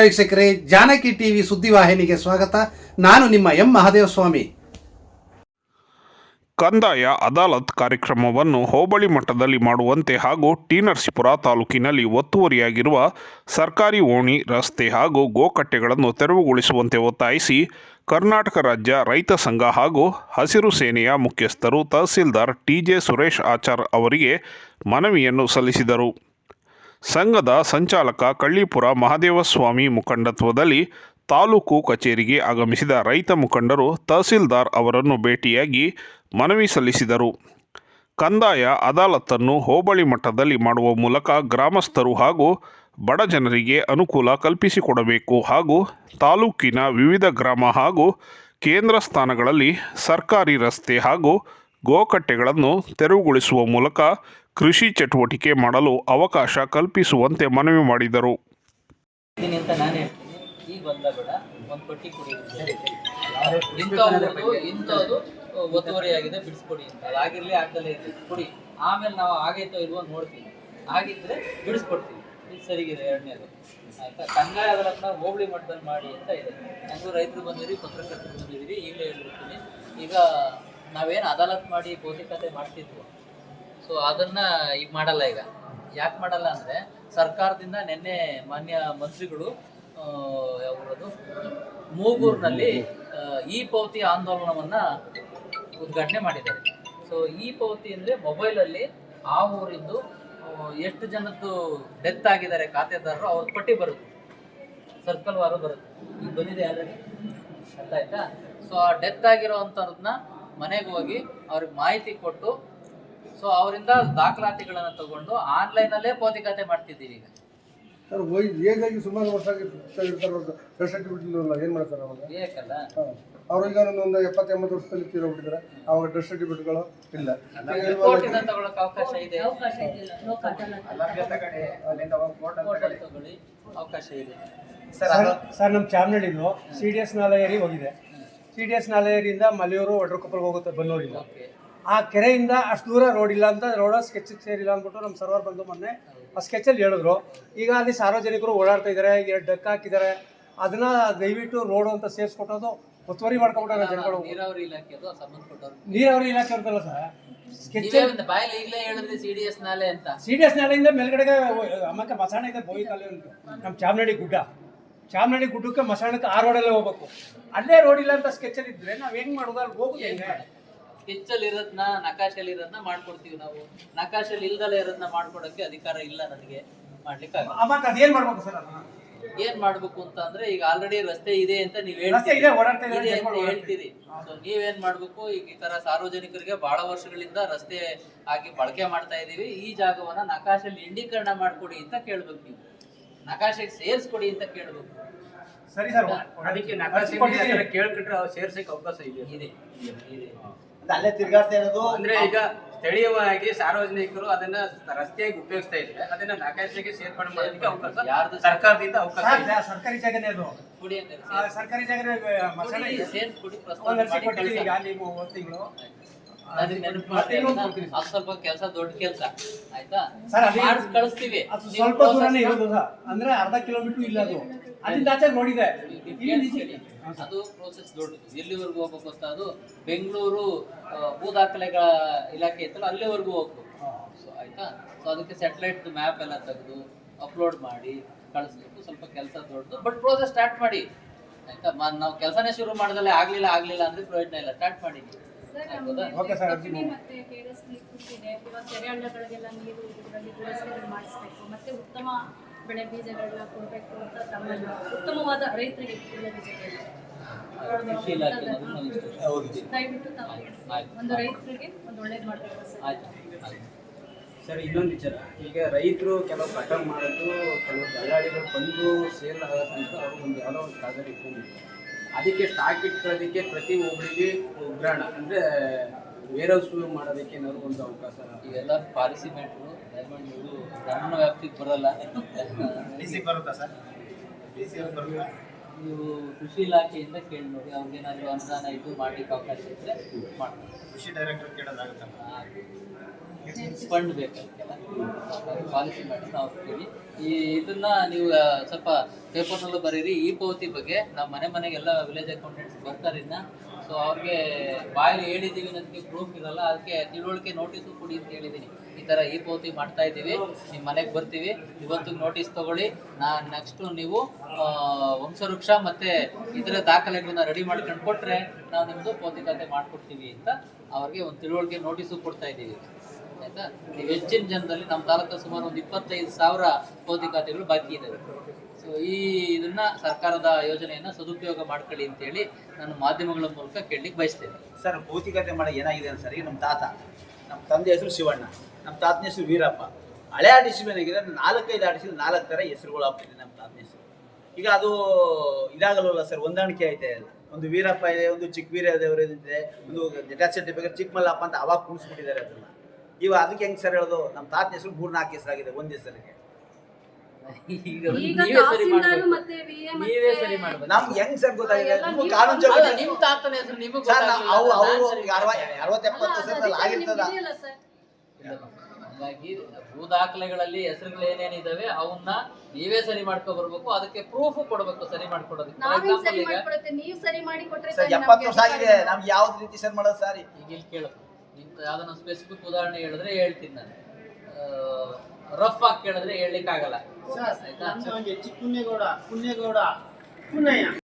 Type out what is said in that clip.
ವೀಕ್ಷಕರೇ, ಜಾನಕಿ ಟಿವಿ ಸುದ್ದಿವಾಹಿನಿಗೆ ಸ್ವಾಗತ. ನಾನು ನಿಮ್ಮ ಎಂ ಮಹಾದೇವಸ್ವಾಮಿ. ಕಂದಾಯ, ಅದಾಲತ್ ಕಾರ್ಯಕ್ರಮವನ್ನು ಹೋಬಳಿ ಮಟ್ಟದಲ್ಲಿ ಮಾಡುವಂತೆ ಹಾಗೂ ಟಿ ತಾಲೂಕಿನಲ್ಲಿ ಒತ್ತುವರಿಯಾಗಿರುವ ಸರ್ಕಾರಿ ಓಣಿ, ರಸ್ತೆ ಹಾಗೂ ಗೋಕಟ್ಟೆಗಳನ್ನು ತೆರವುಗೊಳಿಸುವಂತೆ ಒತ್ತಾಯಿಸಿ ಕರ್ನಾಟಕ ರಾಜ್ಯ ರೈತ ಸಂಘ ಹಾಗೂ ಹಸಿರು ಸೇನೆಯ ಮುಖ್ಯಸ್ಥರು ತಹಸೀಲ್ದಾರ್ ಟಿ ಜೆ ಸುರೇಶ್ ಆಚಾರ್ ಅವರಿಗೆ ಮನವಿಯನ್ನು ಸಲ್ಲಿಸಿದರು. ಸಂಘದ ಸಂಚಾಲಕ ಕಳ್ಳಿಪುರ ಮಹದೇವಸ್ವಾಮಿ ಮುಖಂಡತ್ವದಲ್ಲಿ ತಾಲೂಕು ಕಚೇರಿಗೆ ಆಗಮಿಸಿದ ರೈತ ಮುಖಂಡರು ತಹಸೀಲ್ದಾರ್ ಅವರನ್ನು ಭೇಟಿಯಾಗಿ ಮನವಿ ಸಲ್ಲಿಸಿದರು. ಕಂದಾಯ ಅದಾಲತ್ತನ್ನು ಹೋಬಳಿ ಮಟ್ಟದಲ್ಲಿ ಮಾಡುವ ಮೂಲಕ ಗ್ರಾಮಸ್ಥರು ಹಾಗೂ ಬಡ ಜನರಿಗೆ ಅನುಕೂಲ ಕಲ್ಪಿಸಿಕೊಡಬೇಕು ಹಾಗೂ ತಾಲೂಕಿನ ವಿವಿಧ ಗ್ರಾಮ ಹಾಗೂ ಕೇಂದ್ರ ಸ್ಥಾನಗಳಲ್ಲಿ ಸರ್ಕಾರಿ ರಸ್ತೆ ಹಾಗೂ ಗೋಕಟ್ಟೆಗಳನ್ನು ತೆರವುಗೊಳಿಸುವ ಮೂಲಕ ಕೃಷಿ ಚಟುವಟಿಕೆ ಮಾಡಲು ಅವಕಾಶ ಕಲ್ಪಿಸುವಂತೆ ಮನವಿ ಮಾಡಿದರು. ಅಂತ ನಾನು ಹೇಳ್ತೀನಿ. ಬೇಡ. ಒಂದು ಪಟ್ಟಿ ಕೊಡಿ ಇಂಥದ್ದು ಇಂಥದ್ದು ಒತ್ತುವರಿ ಆಗಿದೆ ಬಿಡಿಸ್ಕೊಡಿ ಅಂತ. ಅದಾಗಿರ್ಲಿ ಆಗ್ದಲೇ ಇರಲಿ. ಕೊಡಿ. ಆಮೇಲೆ ನಾವು ಆಗೈತೋ ಇಲ್ವೋ ನೋಡ್ತೀವಿ ಆಗಿದ್ರೆ ಬಿಡಿಸ್ಕೊಡ್ತೀವಿ ಇದು ಸರಿಗಿದೆ ಎರಡನೇದು. ಆಯ್ತಾ? ಕಂದಾಯ ಅದರನ್ನ ಹೋಬಳಿ ಮಟ್ಟದಲ್ಲಿ ಮಾಡಿ ಅಂತ ಇದೆ. ಹೆಂಗೂ ರೈತರು ಬಂದಿರಿ ಪತ್ರಕರ್ತರು ಬಂದಿದ್ದೀರಿ ಈಗಲೇ ಹೇಳ್ಬಿಡ್ತೀನಿ. ಈಗ ನಾವೇನು ಅದಾಲತ್ ಮಾಡಿ ಭೌತಿಕತೆ ಮಾಡ್ತಿದ್ವು ಸೊ ಅದನ್ನ ಈಗ ಮಾಡಲ್ಲ ಈಗ. ಯಾಕೆ ಮಾಡಲ್ಲ ಅಂದ್ರೆ ಸರ್ಕಾರದಿಂದ ನಿನ್ನೆ ಮಾನ್ಯ ಮಂತ್ರಿಗಳು ಯಾವ್ದು ಮೂಗೂರಿನಲ್ಲಿ ಇ ಪಾವತಿ ಆಂದೋಲನವನ್ನ ಉದ್ಘಾಟನೆ ಮಾಡಿದ್ದಾರೆ. ಸೊ ಇ ಪಾವತಿ ಅಂದ್ರೆ ಮೊಬೈಲಲ್ಲಿ ಆ ಊರಿಂದು ಎಷ್ಟು ಜನದ್ದು ಡೆತ್ ಆಗಿದ್ದಾರೆ ಖಾತೆದಾರರು, ಅವ್ರ ಪಟ್ಟಿ ಬರುತ್ತೆ. ಸರ್ಕಲ್ ವಾರ ಬರುತ್ತೆ. ಈಗ ಬಂದಿದೆ ಆಲ್ರೆಡಿ ಅರ್ಥ ಆಯ್ತಾ? ಸೊ ಆ ಡೆತ್ ಆಗಿರೋ ಆಗಿರೋವಂಥವ್ರನ್ನ ಮನೆಗೆ ಹೋಗಿ ಅವ್ರಿಗೆ ಮಾಹಿತಿ ಕೊಟ್ಟು ಸೊ ಅವರಿಂದ ದಾಖಲಾತಿಗಳನ್ನು ತಗೊಂಡು ಆನ್ಲೈನ್ ಅಲ್ಲೇ ಪೌತಿಕತೆ ಮಾಡ್ತಿದ್ದೀವಿ ಈಗ. ಸರ್ ವೈ ಏಜ್ ಆಗಿ ಸುಮಾರು ವರ್ಷ ಆಗಿರ್ತಾರೆ ಡ್ರೆಸ್ ಸರ್ಟಿಫಿಕೇಟ್ ಇಲ್ಲವಲ್ಲ ಏನು ಮಾಡ್ತಾರೆ ಅವಾಗ ಬೇಕಲ್ಲ. ಅವ್ರು ಈಗ ಒಂದು ಎಪ್ಪತ್ತು ಎಂಬತ್ತು ವರ್ಷದಲ್ಲಿ ತೀರೋಗ್ಬಿಟ್ಟಿದ್ದಾರೆ ಅವಾಗ ಡ್ರೆಸ್ ಸರ್ಟಿಫಿಕೇಟ್ಗಳು ಇಲ್ಲ. ಇಂದ ತಗೊಳಕ್ ಅವಕಾಶ ಇದೆ. ಅಲ್ಲಿ ತಗೊಳ್ಳಿ. ಅವಕಾಶ ಇದೆ. ಸರ್ ಸರ್ ನಮ್ಮ ಚಾಮನಹಳ್ಳಿದು ಸಿ ಡಿ ಎಸ್ ನಾಲಯರಿ ಹೋಗಿದೆ. ಸಿ ಡಿ ಎಸ್ ನಾಲೆಯರಿಯಿಂದ ಮಲೆಯೂರು ಒಡ್ರಕೊಪ್ಪಲ್ಗೆ ಹೋಗುತ್ತೆ ಬನ್ನೂರಿಂದ. ಆ ಕೆರೆಯಿಂದ ಅಷ್ಟು ದೂರ ರೋಡ್ ಇಲ್ಲ ಅಂತ ರೋಡ ಸ್ಕೆಚ್ ಸೇರಿಲ್ಲ ಅಂದ್ಬಿಟ್ಟು ನಮ್ಮ ಸರ್ವರ್ ಬಂದು ಮೊನ್ನೆ ಆ ಸ್ಕೆಚಲ್ಲಿ ಹೇಳಿದ್ರು. ಈಗ ಅಲ್ಲಿ ಸಾರ್ವಜನಿಕರು ಓಡಾಡ್ತಾ ಇದ್ದಾರೆ ಎರಡು ಡಕ್ ಹಾಕಿದ್ದಾರೆ ಅದನ್ನ ದಯವಿಟ್ಟು ರೋಡು ಅಂತ ಸೇರಿಸ್ಕೊಟ್ಟೋದು ಒತ್ತುವರಿ ಮಾಡ್ಕೊಂಬಿಟ್ಟಾರೆ ಜನಗಳು. ನೀರಾವರಿ ಇಲಾಖೆ ನೀರಾವರಿ ಇಲಾಖೆ ಅಂತಲ್ಲ ಸರ್ ಸ್ಕೆಚ್ ಬಾಯಲ್ಲಿ ಈಗಲೇ ಹೇಳಿದ್ರೆ ಸಿ ಡಿ ಎಸ್ ನಾಲೆ ಅಂತ. ಸಿ ಡಿ ಎಸ್ ನಾಲೆಯಿಂದ ಮೇಲ್ಗಡೆಗೆ ಅಮ್ಮಕ್ಕೆ ಮಸಾಣ ಇದೆ ಬೋಯಿ ಕಾಲೇ ಉಂಟು ನಮ್ಮ ಚಾಮನಹಳ್ಳಿ ಗುಡ್ಡ. ಚಾಮನಹಳ್ಳಿ ಗುಡ್ಡಕ್ಕೆ ಮಸಾಣಕ್ಕೆ ಆ ರೋಡಲ್ಲೇ ಹೋಗ್ಬೇಕು. ಅಲ್ಲೇ ರೋಡ್ ಇಲ್ಲ ಅಂತ ಸ್ಕೆಚಲ್ಲಿ ಇದ್ರೆ ನಾವ್ ಹೆಂಗ್ ಮಾಡೋದು? ಅಲ್ಲಿ ಹೋಗುದು ಹೆಂಗೆ ಸ್ಕೆಚಲ್ಲಿ ಇರೋದನ್ನ ನಕಾಶಲ್ಲಿ ಇರೋದನ್ನ ಮಾಡ್ಕೊಡ್ತೀವಿ ನಾವು. ನಕಾಶಲ್ಲಿ ಇಲ್ದಲೇ ಇರೋದನ್ನ ಮಾಡ್ಕೊಡಕ್ಕೆ ಅಧಿಕಾರ ಇಲ್ಲ ನನಗೆ. ಮಾಡ್ಲಿಕ್ಕೆ ಆಗಲ್ಲ. ಮತ್ತೆ ಅದೇನ್ ಮಾಡ್ಬೇಕು ಸರ್ ಅದನ್ನ? ಏನ್ ಮಾಡ್ಬೇಕು ಅಂತ ಅಂದ್ರೆ ಈಗ ಆಲ್ರೆಡಿ ರಸ್ತೆ ಇದೆ ಅಂತ ನೀವ್ ರಸ್ತೆ ಹೇಳ್ತೀರಿ. ನೀವೇನ್ ಮಾಡ್ಬೇಕು? ಈಗ ಈ ತರ ಸಾರ್ವಜನಿಕರಿಗೆ ಬಹಳ ವರ್ಷಗಳಿಂದ ರಸ್ತೆ ಆಗಿ ಬಳಕೆ ಮಾಡ್ತಾ ಇದೀವಿ. ಈ ಜಾಗವನ್ನ ನಕಾಶಲ್ಲಿ ಇಂಡೀಕರಣ ಮಾಡ್ಕೊಡಿ ಅಂತ ಕೇಳ್ಬೇಕು ನೀವು. ನಕಾಶೆಗೆ ಸೇರ್ಸ್ಕೊಡಿ ಅಂತ ಕೇಳ್ಬೇಕು. ಸರಿ ಸರ್ ಅದಕ್ಕೆ ನಕಾಶೆ ಕೇಳ್ಕೊಂಡ್ರೆ ಸೇರ್ಸಕ್ಕೆ ಅವಕಾಶ ಇದೆ. ಇದೆ ಇದೆ ಅಲ್ಲೇ ತಿರ್ಗಾಡ್ತಾ ಇರೋದು. ಅಂದ್ರೆ ಈಗ ಸ್ಥಳೀಯವಾಗಿ ಸಾರ್ವಜನಿಕರು ಅದನ್ನ ರಸ್ತೆಯಾಗಿ ಉಪಯೋಗಿಸ್ತಾ ಇದ್ರೆ ಅದನ್ನ ನಕಾಶೆಗೆ ಸೇರ್ಪಡೆ ಮಾಡೋದಕ್ಕೆ ಅವಕಾಶ ಯಾರ್ದು ಸರ್ಕಾರದಿಂದ ಅವಕಾಶ ಇದೆ. ಸರ್ಕಾರಿ ಜಾಗನೇ ಅದು. ಕುಡಿ ಅಂತ ಆ, ಸರ್ಕಾರಿ ಜಾಗನೇ ಇದೆ. ಸೇರ್ಸ್ಕೊಡಿ ಒಂದ್ ಪ್ರಸ್ತಾವ ವರ್ಷ ಮಾಡಿ ಕೊಟ್ಟಿದ್ದೀವಿ ಈಗ ಅಲ್ಲಿ ಮೂವತ್ತು ತಿಂಗಳು. ಅದನ್ನ ನೆನಪು ಮಾಡಿ ಅದನ್ನ ಅದ್ ಸ್ವಲ್ಪ ಕೆಲಸ ದೊಡ್ಡ ಕೆಲಸ. ಆಯ್ತಾ? ಸರ್, ಅದೇ- ಮಾಡಿಸ್ ಕಳಿಸ್ತೀವಿ. ಅದು ನೀವು ಸ್ವಲ್ಪ ದೂರನೇ ಇರೋದು ಸರ್. ಅಂದ್ರೆ ಅರ್ಧ ಕಿಲೋಮೀಟರ್ ಇಲ್ಲ ಅದು. ಅಲ್ಲಿಂದ ಆಚೆ ನೋಡಿದೆ. ಅದು ಪ್ರೋಸೆಸ್ ದೊಡ್ಡದು. ಎಲ್ಲಿವರೆಗೂ ಹೋಗ್ಬೇಕು ಅಂತ ಅದು ಬೆಂಗಳೂರು ಭೂ ದಾಖಲೆಗಳ ಇಲಾಖೆ ಇತ್ತಲ್ಲ ಅಲ್ಲಿವರೆಗೂ ಹೋಗ್ಬೇಕು. ಸೊ ಆಯ್ತಾ? ಸೊ ಅದಕ್ಕೆ ಸ್ಯಾಟಲೈಟ್ ಮ್ಯಾಪ್ ಎಲ್ಲ ತೆಗೆದು ಅಪ್ಲೋಡ್ ಮಾಡಿ ಕಳಿಸ್ಬೇಕು. ಸ್ವಲ್ಪ ಕೆಲಸ ದೊಡ್ಡದು. ಬಟ್ ಪ್ರೋಸೆಸ್ ಸ್ಟಾರ್ಟ್ ಮಾಡಿ. ಆಯ್ತಾ? ಮ- ನಾವು ಕೆಲಸನೇ ಶುರು ಮಾಡಿದಲ್ಲೇ ಆಗ್ಲಿಲ್ಲ ಆಗ್ಲಿಲ್ಲ ಅಂದ್ರೆ ಪ್ರಯೋಜನ ಇಲ್ಲ. ಸ್ಟಾರ್ಟ್ ಮಾಡಿ ಮತ್ತೆ ಉತ್ತಮ ಬೆಳೆ ಬೀಜಗಳನ್ನ ಕೊಡಬೇಕು ಅಂತ ಉತ್ತಮವಾದ ರೈತರಿಗೆ ದಯವಿಟ್ಟು ತಾವು. ಒಂದು ರೈತರಿಗೆ ಒಂದು ಒಳ್ಳೇದು ಮಾಡ್ತಾರೆ ಸರ್. ಇನ್ನೊಂದು ವಿಚಾರ. ಈಗ ರೈತರು ಕೆಲವು ಕಟಾವು ಮಾಡೋದು ಕೆಲವು ದಲ್ಲಾಳಿಗಳು ಬಂದು ಸೇಲ್ ಆಗತ್ತಂತ ಅವರು ಒಂದು ಯಾವುದೋ ಒಂದು ಕಾಗದ ಇಟ್ಕೊಂಡಿರ್ತಾರೆ ಅದಕ್ಕೆ ಸ್ಟಾಕ್ ಇಟ್ಕೊಳ್ಳೋದಕ್ಕೆ ಪ್ರತಿ ಒಬ್ಬರಿಗೆ ಉಗ್ರಾಣ ಅಂದರೆ ವೇರ್ ಹೌಸ್ ಮಾಡೋದಕ್ಕೆ ಏನಾದ್ರು ಒಂದು ಅವಕಾಶ ಇವೆಲ್ಲ ಪಾಲಿಸಿ ಮ್ಯಾಟ್ರು ಡೈಮಂಡ್ ಇದು ನನ್ನ ವ್ಯಾಪ್ತಿಗೆ ಬರೋಲ್ಲ. ಬರುತ್ತಾ ಸರ್? ನೀವು ಕೃಷಿ ಇಲಾಖೆಯಿಂದ ಕೇಳಿ ನೋಡಿ ಅವ್ರಿಗೇನಾದ್ರು ಅನುದಾನ ಇದು ಮಾಡ್ಲಿಕ್ಕೆ ಅವಕಾಶ ಇದ್ರೆ ಮಾಡ್ತಾರೆ ಕೃಷಿ ಡೈರೆಕ್ಟರ್ ಫಂಡ್ ಬೇಕಲ್ಲ ಪಾಲಿಸಿ ಮಾಡಿ ನಾವು ಹೋಗ್ತೀವಿ ಈ ಇದನ್ನ ನೀವು ಸ್ವಲ್ಪ ಪೇಪರ್ನಲ್ಲೂ ಬರೀರಿ. ಈ ಪಾವತಿ ಬಗ್ಗೆ ನಮ್ಮ ಮನೆ ಮನೆಗೆಲ್ಲ ವಿಲೇಜ್ ಅಕೌಂಟೆಂಟ್ಸ್ ಬರ್ತಾರೆ ಸೊ ಅವ್ರಿಗೆ ಬಾಯಲ್ಲಿ ಹೇಳಿದ್ದೀವಿ ನನಗೆ ಪ್ರೂಫ್ ಇರಲ್ಲ. ಅದಕ್ಕೆ ತಿಳುವಳಿಕೆ ನೋಟಿಸು ಕೊಡಿ ಅಂತ ಹೇಳಿದ್ದೀನಿ. ಈ ಥರ ಈ ಪೋತಿ ಮಾಡ್ತಾ ಇದ್ದೀವಿ. ನಿಮ್ಮ ಮನೆಗೆ ಬರ್ತೀವಿ. ಇವತ್ತು ನೋಟಿಸ್ ತಗೊಳ್ಳಿ. ನಾ ನೆಕ್ಸ್ಟು ನೀವು ವಂಶವೃಕ್ಷ ಮತ್ತು ಇದರ ದಾಖಲೆಗಳನ್ನ ರೆಡಿ ಮಾಡ್ಕೊಂಡು ಕೊಟ್ಟರೆ ನಾವು ನಿಮ್ಮದು ಪೋತಿ ಖಾತೆ ಮಾಡಿಕೊಡ್ತೀವಿ ಅಂತ ಅವ್ರಿಗೆ ಒಂದು ತಿಳುವಳಿಕೆ ನೋಟಿಸು ಕೊಡ್ತಾ ಇದ್ದೀವಿ. ಆಯಿತಾ? ನೀವು ಹೆಚ್ಚಿನ ಜನದಲ್ಲಿ ನಮ್ಮ ತಾಲೂಕು ಸುಮಾರು ಒಂದು ಇಪ್ಪತ್ತೈದು ಸಾವಿರ ಪೋತಿ ಖಾತೆಗಳು ಬಾಕಿ ಇದ್ದಾವೆ ಸೊ ಈ ಇದನ್ನ ಸರ್ಕಾರದ ಯೋಜನೆಯನ್ನ ಸದುಪಯೋಗ ಮಾಡ್ಕೊಳ್ಳಿ ಅಂತೇಳಿ ನಾನು ಮಾಧ್ಯಮಗಳ ಮೂಲಕ ಕೇಳಲಿಕ್ಕೆ ಬಯಸ್ತೇನೆ. ಸರ್, ಭೌತಿಕತೆ ಮಾಡಿ ಏನಾಗಿದೆ ಅಂತ ಸರ್, ಈಗ ನಮ್ಮ ತಾತ, ನಮ್ಮ ತಂದೆ ಹೆಸರು ಶಿವಣ್ಣ, ನಮ್ಮ ತಾತನ ಹೆಸರು ವೀರಪ್ಪ, ಹಳೆ ಆಡಿಸಿ ಏನಾಗಿದೆ ನಾಲ್ಕೈದು ಆಡಿಸಿದ ನಾಲ್ಕು ಥರ ಹೆಸರುಗಳು ಆಗ್ತಿದೆ ನಮ್ಮ ತಾತನ ಹೆಸರು. ಈಗ ಅದು ಇದಾಗಲ್ವಲ್ಲ ಸರ್, ಹೊಂದಾಣಿಕೆ ಐತೆ ಇಲ್ಲ ಒಂದು ವೀರಪ್ಪ ಇದೆ, ಒಂದು ಚಿಕ್ಕ ವೀರ ದೇವರು ಇದೆ, ಒಂದು ಡೆಟಾ ಸರ್ಟಿಫಿಕೇಟ್ ಚಿಕ್ಕ ಮಲ್ಲಪ್ಪ ಅಂತ ಅವಾಗ ಕುಣಿಸ್ಬಿಟ್ಟಿದ್ದಾರೆ ಅದನ್ನ. ಇವಾಗ ಅದಕ್ಕೆ ಹೆಂಗೆ ಸರ್ ಹೇಳೋದು? ನಮ್ಮ ತಾತನ ಹೆಸರು ಮೂರು ನಾಲ್ಕು ಹೆಸರಾಗಿದೆ, ಒಂದು ಹೆಸರಿಗೆ ಈಗ ಈಗ ನೀವೇ ಸರಿ ತಹಸೀಲ್ದಾರ್ ಮಾಡ್ಬೇಕು. ಮತ್ತೆ VA ನೀವೇ ಮತ್ತೆ- ಸರಿ ಮಾಡ್ಬೇಕು. ನಮ್ಗೆ ಹೆಂಗ್ ಸರ್ ಗೊತ್ತಾಗಿದೆ? ಎಲ್ಲ ನೀವು ಕಾನೂನು ಮಾಡ್ಬೇಕು. ಅಲ್ಲ ಜಗತ್ತು ನಿಮ್ ತಾತನ ಹೆಸರು ನಿಮಗ್ ಸರ್ ನಾವು ಅವು ಅವರು ನಾನ್ ಸರಿ ಮಾಡ್ತೇನೆ. ಅಲ್ಲ, ಅರವತ್ತೆಪ್ಪತ್ತು ಅದು ವರ್ಷದಲ್ಲಿ ಅಧಿಕಾರ ಆಗಿರ್ತದ. ನಿಮ್ಗೆ ಇದೆಯಲ್ಲ ಸರ್ ಹಾಗಾಗಿ ಭೂ ದಾಖಲೆಗಳಲ್ಲಿ ಹೆಸರುಗಳು ಏನೇನಿದಾವೆ ಅವನ್ನ ನೀವೇ ಸರಿ ಮಾಡ್ಕೊ ಬರ್ಬೇಕು. ಅದಕ್ಕೆ ಪ್ರೂಫ್ ಕೊಡ್ಬೇಕು ಸರಿ ಮಾಡ್ಕೊಡೋದಕ್ಕೆ. ಫಾರ್ ನಾವೇನ್ ಸರಿ ಈಗ ಮಾಡ್ಕೊಡುತ್ತೆ? ನೀವು ಸರಿ ಮಾಡಿ ಕೊಟ್ರೆ ಸರ್ ತಾನೇ ಎಪ್ಪತ್ತು ನಮ್ಗೆ ವರ್ಷ ಆಗಿದೆ. ಅಧಿಕಾರ ನಮ್ಗೆ ಯಾವ್ದು ರೀತಿ ಸರ್ ಮಾಡೋದು ಸಾರಿ? ಈಗ ಇಲ್ಲಿ ಕೇಳು. ನಿಮ್ದು ಯಾವ್ದನ್ನ ಸ್ಪೆಸಿಫಿಕ್ ಉದಾಹರಣೆ ಹೇಳಿದ್ರೆ ಹೇಳ್ತೀನಿ ನಾನು. ರಫ್ ಆಗಿ ಕೇಳಿದ್ರೆ ಹೇಳಲಿಕ್ಕಾಗಲ್ಲ. ಆಯ್ತಾ? ಚಿಕ್ಕ ಪುಣ್ಯಗೌಡ ಪುಣ್ಯಗೌಡ. ಪುನಯ್ಯ